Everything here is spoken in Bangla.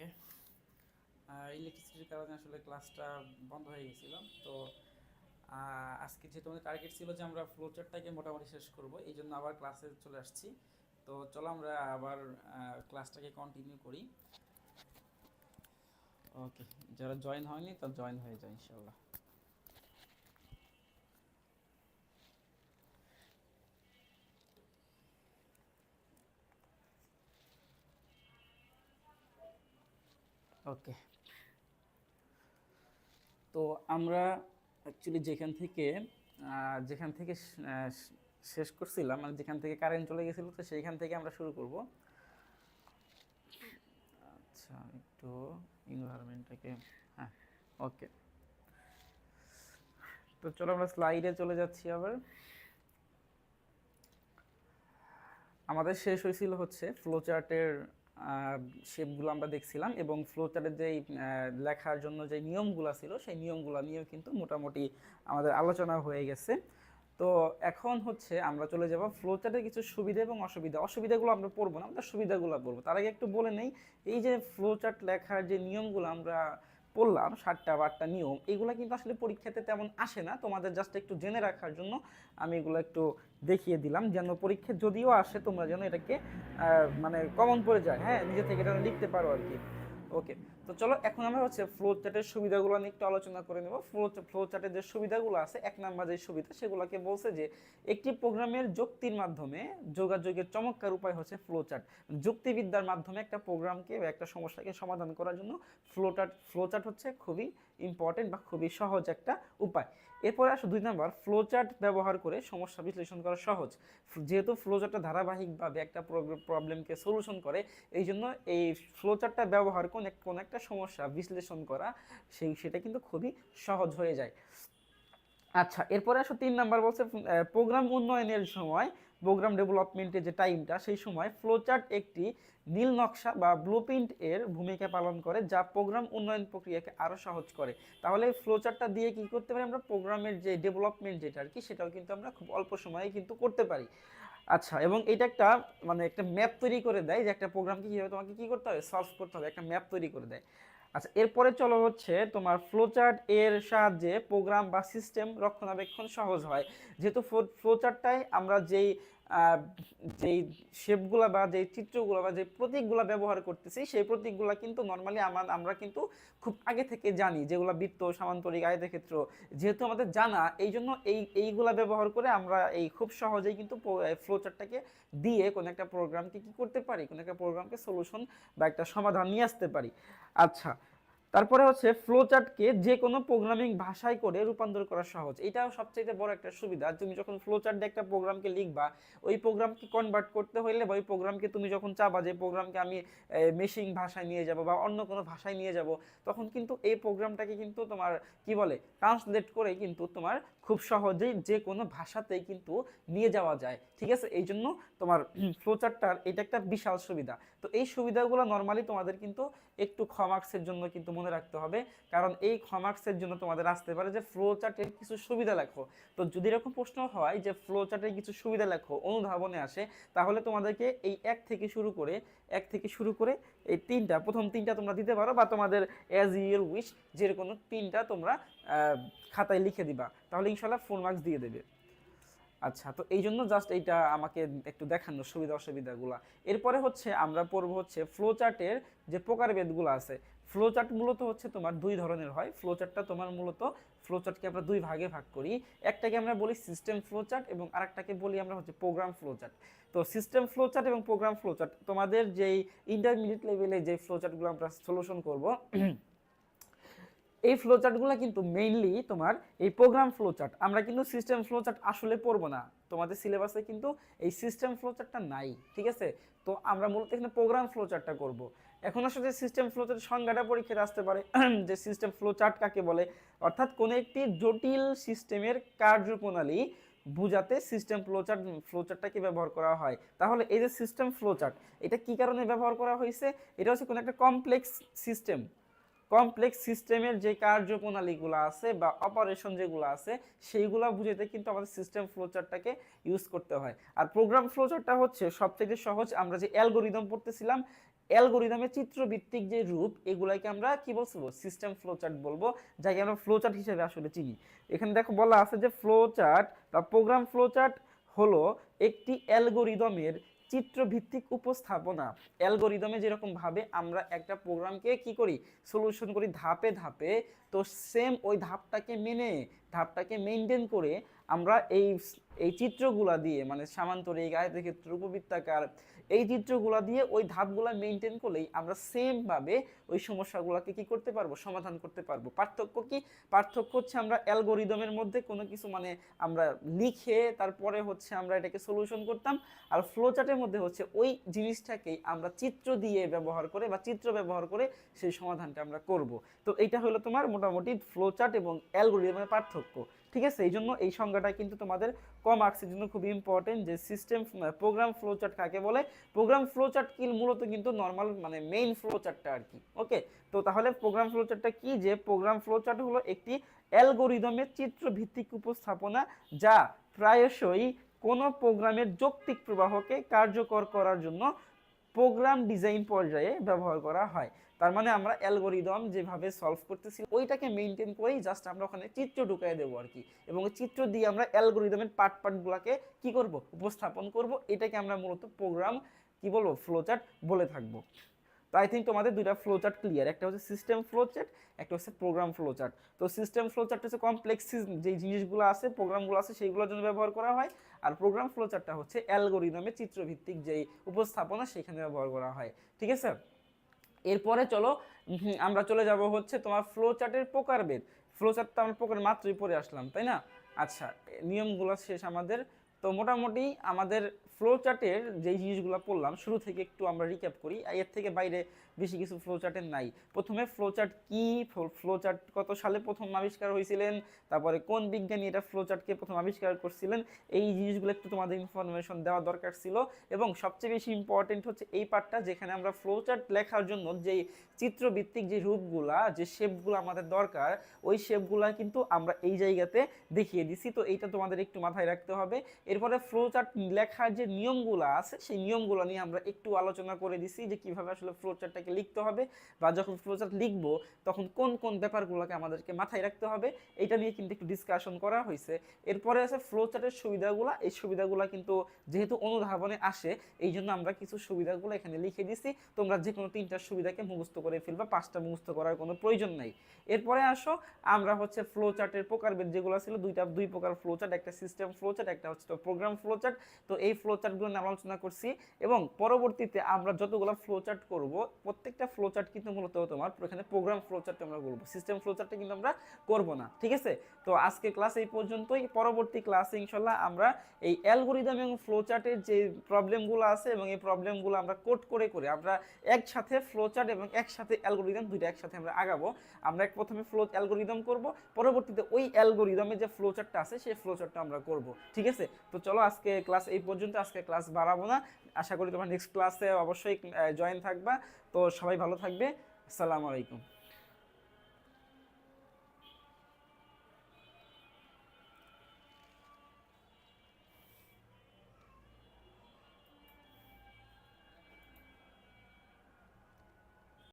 ওকে ইলেকট্রিসিটির কারণে আসলে ক্লাসটা বন্ধ হয়ে গেছিল। তো আজকে যেহেতু আমাদের টার্গেট ছিল যে আমরা ফ্লোচারটাকে মোটামুটি শেষ করব, এই জন্য আবার ক্লাসে চলে আসছি। তো চলো আমরা আবার ক্লাসটাকে কন্টিনিউ করি। ওকে যারা জয়েন হয়নি, তারা জয়েন হয়ে যায় ইনশাল্লাহ ওকে। তো আমরা অ্যাকচুয়ালি যেখান থেকে যেখান থেকে শেষ করছিলাম মানে যেখান থেকে কারেন্ট চলে গেছিল, তো সেইখান থেকে আমরা শুরু করব। আচ্ছা একটু এনভায়রনমেন্টটাকে হ্যাঁ ওকে। তো চলো আমরা স্লাইডে চলে যাচ্ছি আবার। আমাদের শেষ হয়েছিল হচ্ছে ফ্লোচার্টের শেপগুলো আমরা দেখছিলাম এবং ফ্লোচারের যেই লেখার জন্য যে নিয়মগুলো ছিল, সেই নিয়মগুলো নিয়েও কিন্তু মোটামুটি আমাদের আলোচনা হয়ে গেছে। তো এখন হচ্ছে আমরা চলে যাব ফ্লোচার্টের কিছু সুবিধা এবং অসুবিধা। অসুবিধাগুলো আমরা পড়ব না আমরা সুবিধাগুলো পড়ব। তার আগে একটু বলে নেই, এই যে ফ্লোচার্ট লেখার যে নিয়মগুলো আমরা পড়লাম, সাতটা বারটা নিয়ম, এগুলো কিন্তু আসলে পরীক্ষাতে তেমন আসে না। তোমাদের জাস্ট একটু জেনে রাখার জন্য আমি এগুলো একটু দেখিয়ে দিলাম, যেন পরীক্ষা যদিও আসে, তোমরা যেন এটাকে মানে কমন পড়ে যায়। হ্যাঁ নিজে থেকে এটা লিখতে পারো আর কি। ওকে তো চলো, এখন আমরা হচ্ছে ফ্লো চার্টের সুবিধাগুলো নিয়ে একটু আলোচনা করে নেব। ফ্লো ফ্লো চার্টের যে সুবিধাগুলো আছে, এক নাম্বার যে সুবিধা, সেগুলোকে বলছে যে একটি প্রোগ্রামের যুক্তির মাধ্যমে যোগাযোগের চমৎকার উপায় হচ্ছে ফ্লো চার্ট যুক্তিবিদ্যার মাধ্যমে একটা প্রোগ্রামকে বা একটা সমস্যাকে সমাধান করার জন্য ফ্লো চার্ট ফ্লো চার্ট হচ্ছে খুবই ইম্পর্টেন্ট বা খুবই সহজ একটা উপায়। এরপরে আসো দুই নাম্বার ফ্লোচার্ট ব্যবহার করে সমস্যা বিশ্লেষণ করা সহজ। যেহেতু ফ্লোচার্টটা ধারাবাহিকভাবে একটা প্রবলেমকে সলিউশন করে, এই জন্য এই ফ্লোচার্টটা ব্যবহার কোন কোন একটা সমস্যা বিশ্লেষণ করা, সেই সেটা কিন্তু খুবই সহজ হয়ে যায়। আচ্ছা এরপরে আসো তিন নাম্বার বলছে প্রোগ্রাম উন্নয়নের সময় প্রোগ্রাম ডেভেলপমেন্টের যে টাইমটা সেই সময় ফ্লোচার্ট একটি নীল নকশা বা ব্লুপ্রিন্ট এর ভূমিকা পালন করে, যা প্রোগ্রাম উন্নয়ন প্রক্রিয়াকে আরও সহজ করে। তাহলে ফ্লোচার্টটা দিয়ে কি করতে পারি আমরা? প্রোগ্রামের যে ডেভেলপমেন্ট যেটা আর কি সেটাও কিন্তু আমরা খুব অল্প সময়ে কিন্তু করতে পারি। আচ্ছা এবং এটা একটা মানে একটা ম্যাপ তৈরি করে দেয় যে একটা প্রোগ্রামকে কীভাবে তোমাকে কী করতে হবে? সলভ করতে হবে, একটা ম্যাপ তৈরি করে দেয়। আচ্ছা এরপরে চলো হচ্ছে তোমার ফ্লোচার্ট এর সাহায্যে প্রোগ্রাম বা সিস্টেম রক্ষণাবেক্ষণ সহজ হয়। যেহেতু ফ্লোচার্টটাই আমরা যেই যেই শেপগুলো বা যেই চিত্রগুলো বা যে প্রতীকগুলো ব্যবহার করতেছি, সেই প্রতীকগুলো কিন্তু নর্মালি আমার আমরা কিন্তু খুব আগে থেকে জানি যেগুলো বৃত্ত, সামান্তরিক আয়তের ক্ষেত্র যেহেতু আমাদের জানা এই জন্য এই, এইগুলা ব্যবহার করে আমরা এই খুব সহজেই কিন্তু ফ্লোচারটাকে দিয়ে কোনো একটা প্রোগ্রামকে কি করতে পারি? কোনো একটা প্রোগ্রামকে সলিউশন বা একটা সমাধান নিয়ে আসতে পারি। আচ্ছা তারপরে হচ্ছে ফ্লোচার্টকে যে কোনো প্রোগ্রামিং ভাষায় করে রূপান্তর করা সহজ। এটাও সবচেয়ে বড় একটা সুবিধা। তুমি যখন ফ্লোচার্ট দিয়ে একটা প্রোগ্রামকে লিখবা, ওই প্রোগ্রামকে কনভার্ট করতে হইলে বা ওই প্রোগ্রামকে তুমি যখন চাবা যে প্রোগ্রামকে আমি মেশিং ভাষায় নিয়ে যাব বা অন্য কোনো ভাষায় নিয়ে যাব, তখন কিন্তু এই প্রোগ্রামটাকে কিন্তু তোমার, কি বলে ট্রান্সলেট করে কিন্তু তোমার খুব সহজেই যে কোনো ভাষাতেই কিন্তু নিয়ে যাওয়া যায়। ঠিক আছে? এই জন্য তোমার ফ্লোচার্টটার এটা একটা বিশাল সুবিধা। তো এই সুবিধাগুলো নর্মালি তোমাদের কিন্তু একটু ক্ষমার্ক্সের জন্য কিন্তু মনে রাখতে হবে। কারণ এই ক্ষমার্ক্সের জন্য তোমাদের আসতে পারে যে ফ্লো চার্টের কিছু সুবিধা লেখো। তো যদি এরকম প্রশ্ন হয় যে ফ্লো চার্টের কিছু সুবিধা লেখো, অনুধাবনে আসে, তাহলে তোমাদেরকে এই এক থেকে শুরু করে, এক থেকে শুরু করে এই তিনটা, প্রথম তিনটা তোমরা দিতে পারো বা তোমাদের অ্যাজ ইউর উইশ যে কোনো তিনটা তোমরা খাতায় লিখে দিবা। তাহলে ইনশাল্লাহ ফুল মার্কস দিয়ে দেবে। আচ্ছা তো এই জন্য জাস্ট এইটা আমাকে একটু দেখানো সুবিধা অসুবিধাগুলো। এরপরে হচ্ছে আমরা পড়ব হচ্ছে ফ্লো চার্টের যে প্রকারভেদগুলো আছে। ফ্লো চার্ট মূলত হচ্ছে তোমার দুই ধরনের হয়। ফ্লো চার্টটা তোমার মূলত ফ্লো চার্টকে আমরা দুই ভাগে ভাগ করি। একটাকে আমরা বলি সিস্টেম ফ্লো চার্ট এবং আরেকটাকে বলি আমরা হচ্ছে প্রোগ্রাম ফ্লো চার্ট তো সিস্টেম ফ্লো চার্ট এবং প্রোগ্রাম ফ্লো চার্ট তোমাদের যেই ইন্টারমিডিয়েট লেভেলে যে ফ্লো চার্টগুলো আমরা সলিউশন করব এই ফ্লো চার্টগুলো কিন্তু মেইনলি তোমার এই প্রোগ্রাম ফ্লো চার্ট আমরা কিন্তু সিস্টেম ফ্লো চার্ট আসলে পড়ব না। তোমাদের সিলেবাসে কিন্তু এই সিস্টেম ফ্লো চার্টটা নাই, ঠিক আছে? তো আমরা মূলত এখানে প্রোগ্রাম ফ্লো চার্টটা করব। এখন আসলে সিস্টেম ফ্লো চার্টের সংজ্ঞাটা পরীক্ষায় আসতে পারে, যে সিস্টেম ফ্লো চার্ট কাকে বলে, অর্থাৎ কোনো একটি জটিল সিস্টেমের কার্যপ্রণালী বুঝাতে সিস্টেম ফ্লোচার্ট ফ্লোচার্টটাকে ব্যবহার করা হয়। তাহলে এই যে সিস্টেম ফ্লোচার্ট এটা কি কারণে ব্যবহার করা হয়েছে? এটা হচ্ছে কোনো একটা কমপ্লেক্স সিস্টেম কমপ্লেক্স সিস্টেমের যে কার্যপ্রণালীগুলো আছে বা অপারেশন যেগুলো আছে, সেইগুলো বুঝাতে কিন্তু আমাদের সিস্টেম ফ্লোচারটাকে ইউজ করতে হয়। আর প্রোগ্রাম ফ্লোচারটা হচ্ছে সবথেকে সহজ, আমরা যে অ্যালগোরিদম পড়তেছিলাম অ্যালগোরিদমের চিত্রভিত্তিক যে রূপ, এগুলাকে আমরা কি বলব সিস্টেম ফ্লোচার্ট বলব, যাকে আমরা ফ্লোচার্ট হিসেবে আসলে চিনি। এখানে দেখো বলা আছে যে ফ্লোচার্ট বা প্রোগ্রাম ফ্লোচার্ট হলো একটি অ্যালগোরিদমের চিত্রভিত্তিক উপস্থাপনা। অ্যালগোরিদমে যেরকমভাবে আমরা একটা প্রোগ্রামকে কি করি? সলিউশন করি ধাপে ধাপে। তো সেম ওই ধাপটাকে মেনে, ধাপটাকে মেনটেন করে আমরা এই এই চিত্রগুলা দিয়ে মানে সামান্তরিক আয়তক্ষেত্র উপবৃত্তাকার এই চিত্রগুলা দিয়ে ওই ধাপগুলা মেনটেন করলেই আমরা সেম ভাবে ওই সমস্যাগুলোকে কি করতে পারব? সমাধান করতে পারব। পার্থক্য কি? পার্থক্য হচ্ছে আমরা অ্যালগোরিদমের মধ্যে কোনো কিছু মানে আমরা লিখে তারপরে হচ্ছে আমরা এটাকে সলিউশন করতাম। আর ফ্লোচার্টের মধ্যে হচ্ছে ওই জিনিসটাকেই আমরা চিত্র দিয়ে ব্যবহার করে বা চিত্র ব্যবহার করে সেই সমাধানটা আমরা করব। তো এইটা হলো তোমার মোটামুটি ফ্লোচার্ট এবং অ্যালগোরিদমের পার্থক্য। ঠিক আছে? এই জন্য এই সংজ্ঞাটা কিন্তু তোমাদের কম মার্কসের জন্য খুব ইম্পর্টেন্ট যে সিস্টেম প্রোগ্রাম ফ্লোচার্ট কাকে বলে? প্রোগ্রাম ফ্লোচার্ট কি? মূলত কিন্তু নর্মাল মানে মেইন ফ্লোচার্টটা আর কি। ওকে তো তাহলে প্রোগ্রাম ফ্লোচার্টটা কি? যে প্রোগ্রাম ফ্লোচার্ট হলো একটি অ্যালগোরিদমের চিত্রভিত্তিক উপস্থাপনা যা প্রায়শই কোনো প্রোগ্রামের যৌক্তিক প্রবাহকে কার্যকর করার জন্য প্রোগ্রাম ডিজাইন পর্যায়ে ব্যবহার করা হয়। তার মানে আমরা অ্যালগোরিদম যেভাবে সলভ করতেছি, ওইটাকে মেনটেন করেই জাস্ট আমরা ওখানে চিত্র ঢুকাই দেবো আর কি। এবং চিত্র দিয়ে আমরা অ্যালগোরিদমের পার্ট পার্টগুলোকে কি করব? উপস্থাপন করব। এটাকে আমরা মূলত প্রোগ্রাম কি বলব? ফ্লোচার্ট বলে থাকব। তো আই থিঙ্ক তোমাদের দুইটা ফ্লো চার্ট ক্লিয়ার একটা হচ্ছে সিস্টেম ফ্লো চার্ট একটা হচ্ছে প্রোগ্রাম ফ্লো চার্ট তো সিস্টেম ফ্লোচার্ট হচ্ছে কমপ্লেক্স যে জিনিসগুলো আছে প্রোগ্রামগুলো আছে, সেইগুলোর জন্য ব্যবহার করা হয়। আর প্রোগ্রাম ফ্লো চার্টটা হচ্ছে অ্যালগোরিদমে চিত্রভিত্তিক যেই উপস্থাপনা, সেখানে ব্যবহার করা হয়। ঠিক আছে? এরপরে চলো আমরা চলে যাব হচ্ছে তোমার ফ্লো চার্টের প্রকারভেদ। ফ্লো চার্ট তো আমরা প্রকার মাত্রই পরে আসলাম, তাই না? আচ্ছা নিয়মগুলো শেষ আমাদের। তো মোটামুটি আমাদের ফ্লো চার্টের যেই জিনিসগুলো পড়লাম, শুরু থেকে একটু আমরা রিক্যাপ করি। এর থেকে বাইরে বেশি কিছু ফ্লো চার্টের নাই। প্রথমে ফ্লো চার্ট কী? ফ্লো চার্ট কত সালে প্রথম আবিষ্কার হয়েছিলেন? তারপরে কোন বিজ্ঞানী এটা ফ্লো চার্টকে প্রথম আবিষ্কার করছিলেন? এই জিনিসগুলো একটু তোমাদের ইনফরমেশন দেওয়া দরকার ছিল। এবং সবচেয়ে বেশি ইম্পর্টেন্ট হচ্ছে এই পার্টটা যেখানে আমরা ফ্লো চার্ট লেখার জন্য যে চিত্রভিত্তিক যে রূপগুলা, যে শেপগুলো আমাদের দরকার, ওই শেপগুলা কিন্তু আমরা এই জায়গাতে দেখিয়ে দিছি। তো এইটা তোমাদের একটু মাথায় রাখতে হবে। এরপরে ফ্লো চার্ট লেখার যে নিয়মগুলো আছে, সেই নিয়মগুলো নিয়ে আমরা একটু আলোচনা করে দিছি যে কীভাবে আসলে ফ্লো চার্টটাকে লিখতে হবে বা যখন ফ্লো চার্ট লিখব, তখন কোন কোন ব্যাপারগুলোকে আমাদেরকে মাথায় রাখতে হবে, এটা নিয়ে কিন্তু একটু ডিসকাশন করা হয়েছে এরপরে আছে ফ্লো চার্টের সুবিধাগুলো, এই সুবিধাগুলো কিন্তু যেহেতু অনুধাবনে আসে, এই জন্য আমরা কিছু সুবিধাগুলো এখানে লিখে দিছি। তোমরা যে কোনো তিনটা সুবিধাকে মুখস্থ করে ফেলবা, পাঁচটা মুখস্থ করার কোনো প্রয়োজন নাই। এরপরে আসো, আমরা হচ্ছে ফ্লো চার্টের প্রকারভেদ যেগুলো ছিল, দুইটা, দুই প্রকার ফ্লো চার্ট একটা সিস্টেম ফ্লো চার্ট একটা হচ্ছে প্রোগ্রাম ফ্লো চার্ট তো এই ফ্লো চার্টগুলো নিয়ে আমরা আলোচনা করছি এবং পরবর্তীতে আমরা যতগুলো ফ্লো চার্ট করব, প্রত্যেকটা ফ্লো চার্ট কিন্তু মূলত তোমার এখানে প্রোগ্রাম ফ্লো চার্ট আমরা করব সিস্টেম ফ্লো চার্টটা কিন্তু আমরা করব না, ঠিক আছে? তো আজকে ক্লাস এই পর্যন্তই। পরবর্তী ক্লাসে ইনশাল্লাহ আমরা এই অ্যালগোরিদম এবং ফ্লো চার্টের যে প্রবলেমগুলো আছে এবং এই প্রবলেমগুলো আমরা কোড করে করে আমরা একসাথে ফ্লো চার্ট এবং একসাথে অ্যালগোরিদম দুইটা একসাথে আমরা আগাবো। আমরা এক প্রথমে ফ্লো অ্যালগোরিদম করব, পরবর্তীতে ওই অ্যালগোরিদমে যে ফ্লো চার্টটা আছে, সেই ফ্লো চার্টটা আমরা করব, ঠিক আছে? তো চলো আজকে ক্লাস এই পর্যন্ত, আজকে ক্লাস বাড়াবো না। আশা করি তোমার নেক্সট ক্লাসে অবশ্যই জয়েন থাকবা। তো সবাই ভালো থাকবে। আসসালামু আলাইকুম।